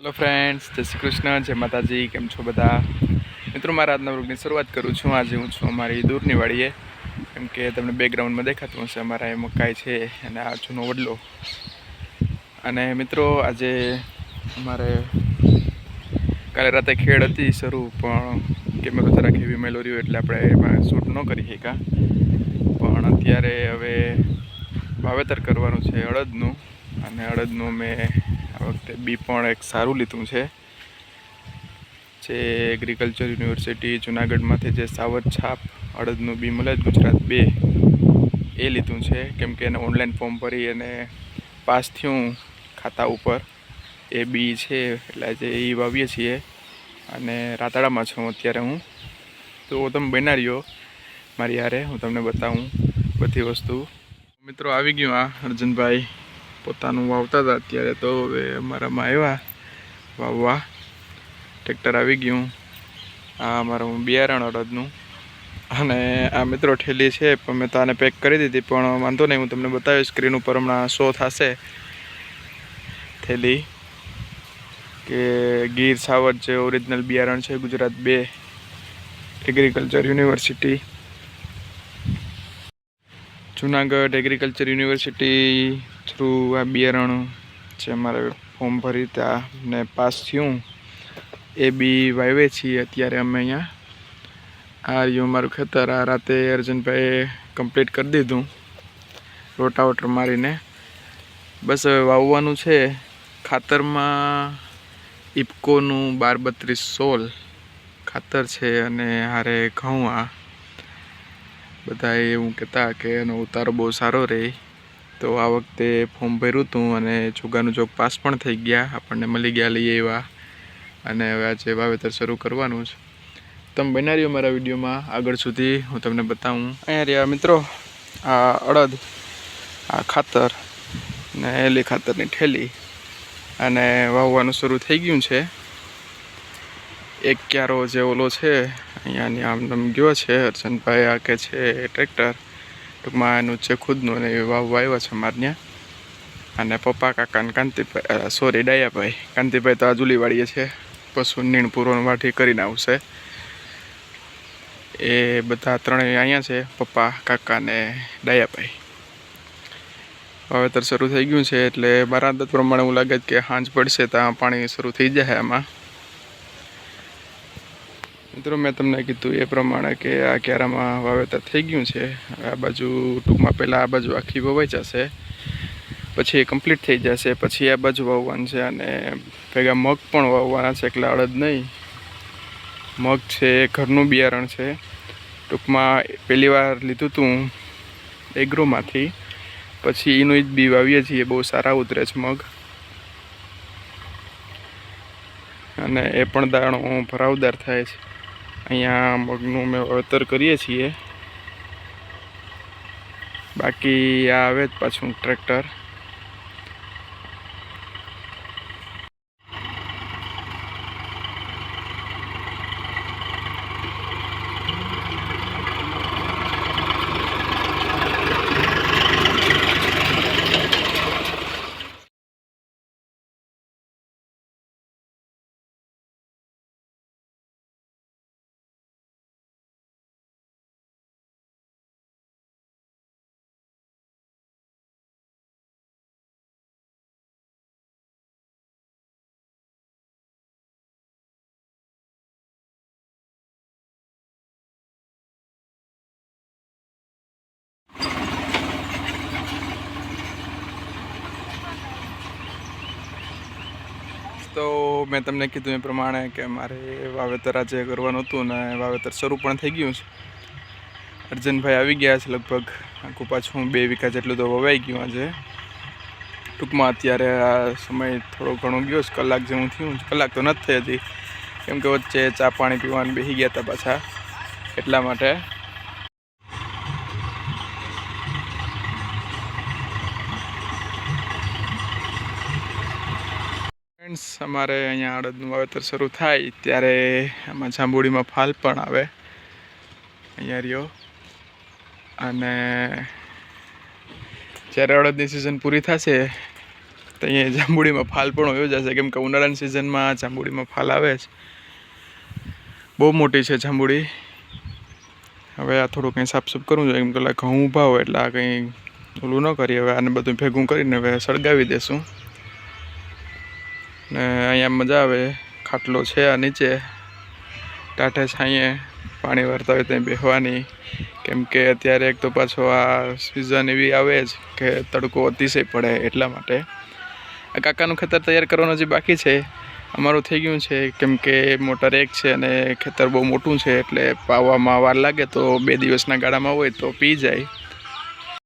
Hello friends જય શ્રી કૃષ્ણ, જય માતાજી, કેમ છો બધા? મિત્રો, મારા આજના વ્લોગની શરૂઆત કરું છું. આજે હું છું અમારી દૂરની વાડીએ. કેમ કે તમને બેકગ્રાઉન્ડમાં દેખાતું હશે, અમારા એ મકાઈ છે અને આ જૂનો વડલો. અને મિત્રો, આજે અમારે કાલે રાતે ખેડ હતી શરૂ, પણ કેમેરો જરાક હેવી મેલો રહ્યો એટલે આપણે એમાં શૂટ ન કરી શક્યા. પણ અત્યારે હવે વાવેતર કરવાનું છે અડદનું. અને અડદનું મેં વખતે બી પણ એક સારું લીધું છે. જે એગ્રીકલ્ચર યુનિવર્સિટી જુનાગઢમાંથી જે સાવર છાપ અડદનું બી મળે ગુજરાત બે, એ લીધું છે. કેમ કે એને ઓનલાઈન ફોર્મ ભરી અને પાસ થયું ખાતા ઉપર. એ બી છે, એટલે જે એ વાવીએ છીએ. અને રાતાળામાં છું અત્યારે હું. તો તમે બના રહ્યો મારી યારે હું તમને બતાવું બધી વસ્તુ. મિત્રો, આવી ગયું આ અર્જુનભાઈ. પોતાનું વાવતા હતા અત્યારે તો હવે અમારામાં આવ્યા. વાવવા. ટ્રેક્ટર આવી ગયું. આ અમારું બિયારણ અડદનું. અને આ મિત્રો ઠેલી છે, પણ મેં તો આને પેક કરી દીધી, પણ વાંધો નહીં, હું તમને બતાવીશ સ્ક્રીન ઉપર હમણાં શો થશે. થેલી કે ગીર સાવર જે ઓરિજિનલ બિયારણ છે, ગુજરાત બે. Agriculture university Junagadh agriculture university through આ બિયારણ જે અમારે ફોર્મ ભરી ત્યાં ને પાસ થયું, એ બી વાવે છીએ અત્યારે અમે અહીંયા. આ રહ્યું મારું ખેતર. આ રાતે અર્જુનભાઈએ કમ્પ્લીટ કરી દીધું રોટાવટર મારીને. બસ હવે વાવવાનું છે. ખાતરમાં ઇફકોનું બાર બત્રીસ સોલ ખાતર છે અને હારે ઘઉં આ બધા એવું કહેતા કે એનો ઉતારો બહુ સારો રહે તો આ વખતે ફોર્મ ભર્યું હતું અને જોગાનું જોગ પાસ પણ થઈ ગયા. આપણને મળી ગયા લઈએ એવા. અને હવે આજે વાવેતર શરૂ કરવાનું છે. તમે બના રહ્યો મારા વિડીયોમાં આગળ સુધી. હું તમને બતાવું. અહીંયા રહ્યા મિત્રો, આ અડદ, આ ખાતર ને એલી ખાતરની ઠેલી. અને વાવવાનું શરૂ થઈ ગયું છે. એક ક્યારો જે ઓલો છે. અહીંયાની આમ ગયો છે અર્જનભાઈ આ કે છે, ટ્રેક્ટર. ટૂંકમાં એનું છે ખુદનું અને એ વાવ વાવ્યા છે મારે ત્યાં અને પપ્પા કાકા ને કાંતિભાઈ સોરી ડાયાભાઈ. કાંતિભાઈ તો આ જુલીવાડીએ છે. પશુ નીણ પૂર્વણ વાઠી કરીને આવશે. એ બધા ત્રણેય અહીંયા છે, પપ્પા, કાકા ને ડાયાભાઈ. વાવેતર શરૂ થઈ ગયું છે એટલે મારા અંદાજ પ્રમાણે એવું લાગે કે સાંજ પડશે ત્યાં પાણી શરૂ થઈ જાય આમાં. મિત્રો, મેં તમને કીધું એ પ્રમાણે કે આ ક્યારામાં વાવેતર થઈ ગયું છે. આ બાજુ ટૂંકમાં પહેલાં આ બાજુ આખી વવાઈ જશે. પછી એ કમ્પ્લીટ થઈ જશે, પછી આ બાજુ વાવવાનું છે અને ભેગા મગ પણ વાવવાના છે, એટલે અડદ નહીં. મગ છે એ ઘરનું બિયારણ છે. ટૂંકમાં પહેલી વાર લીધું હતું એગ્રોમાંથી. પછી એનું જ બી વાવીએ છીએ, બહુ સારા ઉતરે છે મગ. અને એ પણ દાણો ભરાવદાર થાય છે. અહીંયા મગનું અમે વળતર કરીએ છીએ. બાકી આ આવે જ પાછું ટ્રેક્ટર તો મેં તમને કીધું એ પ્રમાણે કે મારે વાવેતર આજે કરવાનું હતું ને વાવેતર શરૂ પણ થઈ ગયું છે. અર્જનભાઈ આવી ગયા છે લગભગ. આખું પાછું બે વીઘા જેટલું તો વવાઈ ગયું આજે. ટૂંકમાં અત્યારે આ સમય થોડો ઘણો ગયો છે, કલાક જેવું થયું કલાક તો નથી થઈ હતી. કેમ કે વચ્ચે ચા પાણી પીવાનું બેસી ગયા હતા પાછા એટલા માટે. ફ્રેન્ડ્સ અમારે અહીંયા અડદનું વાવેતર શરૂ થાય. ત્યારે આમાં જાંબુડીમાં ફાલ પણ આવે. અહીંયા રહ્યો. અને જ્યારે અડદની સિઝન પૂરી થશે, તો અહીંયા જાંબુડીમાં ફાલ પણ હોયો જશે કેમ કે ઉનાળાની સિઝનમાં જાંબુડીમાં ફાલ આવે છે બહુ મોટી છે જાંબુડી. હવે આ થોડું કંઈ સાફસૂફ કરવું જોઈએ. કેમ કે ઘઉં ઊભા હોય એટલે આ કંઈ ઓલું ન કરીએ. હવે આને બધું ભેગું કરીને હવે સળગાવી દેશું. ને અહીંયા મજા આવે. ખાટલો છે આ નીચે. ટાઢે છાંયે પાણી વારતા હોય ત્યાં બેહવાની. કેમ કે અત્યારે એક તો પાછો આ સિઝન એવી આવે જ કે તડકો અતિશય પડે એટલા માટે. આ કાકાનું ખેતર તૈયાર કરવાનું જે બાકી છે. અમારું થઈ ગયું છે. કેમ કે મોટર એક છે અને ખેતર બહુ મોટું છે એટલે પાવામાં વાર લાગે તો બે દિવસના ગાળામાં હોય તો પી જાય.